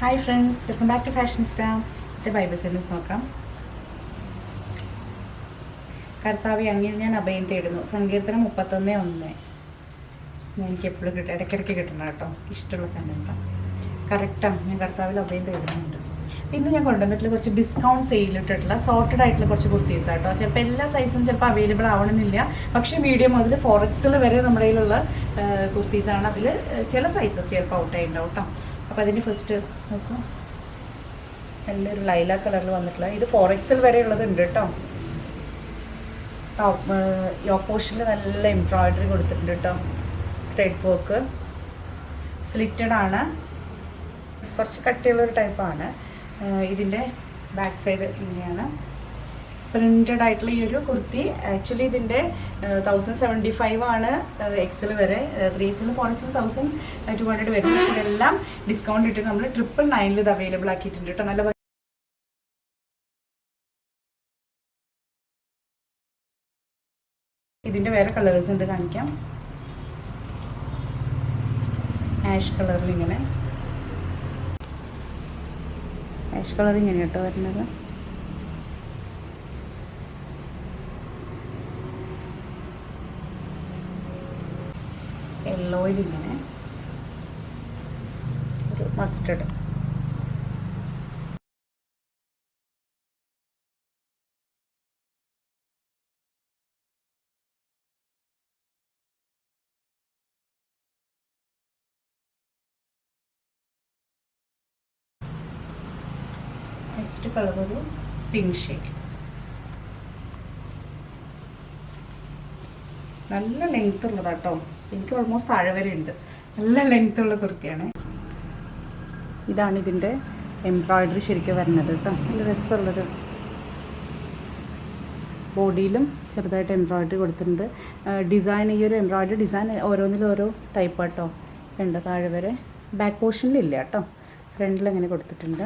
Hi friends welcome back to fashion star ഇത്തെ Bible sense നോക്കാം. കർത്താവ് അങ്ങിൽ ഞാൻ അഭയം തേടുന്നു. സങ്കീർത്തനം മുപ്പത്തൊന്ന് ഒന്ന്. എനിക്ക് എപ്പോഴും കിട്ടും ഇടയ്ക്കിടയ്ക്ക് കിട്ടണം കേട്ടോ. ഇഷ്ടമുള്ള സെന്റൻസാണ് കറക്റ്റാണ് ഞാൻ കർത്താവിൽ അഭയം തേടുന്നുണ്ട്. ഇന്ന് ഞാൻ കൊണ്ടുവന്നിട്ടുള്ള കുറച്ച് ഡിസ്കൗണ്ട് സെയിലിട്ടിട്ടുള്ള സോർട്ടഡ് ആയിട്ടുള്ള കുറച്ച് കുർത്തീസ് കേട്ടോ. ചിലപ്പോൾ എല്ലാ സൈസും ചിലപ്പോൾ അവൈലബിൾ ആവണമെന്നില്ല. പക്ഷേ മീഡിയം മുതൽ ഫോർ എക്സിൽ വരെ നമ്മുടെ കയ്യിലുള്ള കുർത്തീസാണ് അതിൽ ചില സൈസസ് ചിലപ്പോൾ ഔട്ട് ആയിട്ടുണ്ടാവും കേട്ടോ. അപ്പോൾ അതിന് ഫസ്റ്റ് നോക്കാം. നല്ലൊരു ലൈല കളറിൽ വന്നിട്ടുള്ള ഇത് ഫോർ എക്സൽ വരെ ഉള്ളതുണ്ട് കേട്ടോ ടോപ്പ് നല്ല എംബ്രോയിഡറി കൊടുത്തിട്ടുണ്ട് കേട്ടോ ത്രെഡ് വർക്ക് സ്ലിറ്റഡ് ആണ്. കുറച്ച് കട്ടിയുള്ളൊരു ടൈപ്പാണ് ഇതിന്റെ ബാക്ക് സൈഡ് ഇങ്ങനെയാണ്. പ്രിന്റഡ് ആയിട്ടുള്ള ഈ ഒരു കുർത്തി. ആക്ച്വലി ഇതിന്റെ തൗസൻഡ് സെവന്റി ഫൈവ് ആണ് എക്സൽ വരെ. Three XL four XL thousand two hundred വരും ഇതെല്ലാം ഡിസ്കൗണ്ട് ഇട്ട് നമ്മൾ ട്രിപ്പിൾ നയനിൽ ഇത് അവൈലബിൾ ആക്കിയിട്ടുണ്ട് കേട്ടോ നല്ല ഇതിന്റെ വേറെ കളേഴ്സ് ഉണ്ട് കാണിക്കാം. ആഷ് കളറിൽ ഇങ്ങനെ. ആഷ് കളർ ഇങ്ങനെ കേട്ടോ വരുന്നത്. യെല്ലോയിൽ ഇങ്ങനെ ഒരു മസ്റ്റർഡ് നെക്സ്റ്റ് കളർ ഒരു പിങ്ക് ഷേക്ക് നല്ല ലെങ്ത് ഉള്ളതാട്ടോ. എനിക്ക് ഓൾമോസ്റ്റ് താഴെ വരെ ഉണ്ട്. നല്ല ലെങ്ത് ഉള്ള കുർത്തിയാണ് ഇതാണ് ഇതിന്റെ എംബ്രോയിഡറി ശരിക്കും വരുന്നത് കേട്ടോ നല്ല രസമുള്ളൊരു ബോഡിയിലും ചെറുതായിട്ട് എംബ്രോയിഡറി കൊടുത്തിട്ടുണ്ട്. ഡിസൈൻ ഈ ഒരു എംബ്രോയിഡറി ഡിസൈൻ ഓരോന്നിലും ഓരോ ടൈപ്പ് കേട്ടോ ഉണ്ട് താഴെ വരെ. ബാക്ക് പോർഷനിലില്ല കേട്ടോ ഫ്രണ്ടിൽ അങ്ങനെ കൊടുത്തിട്ടുണ്ട്.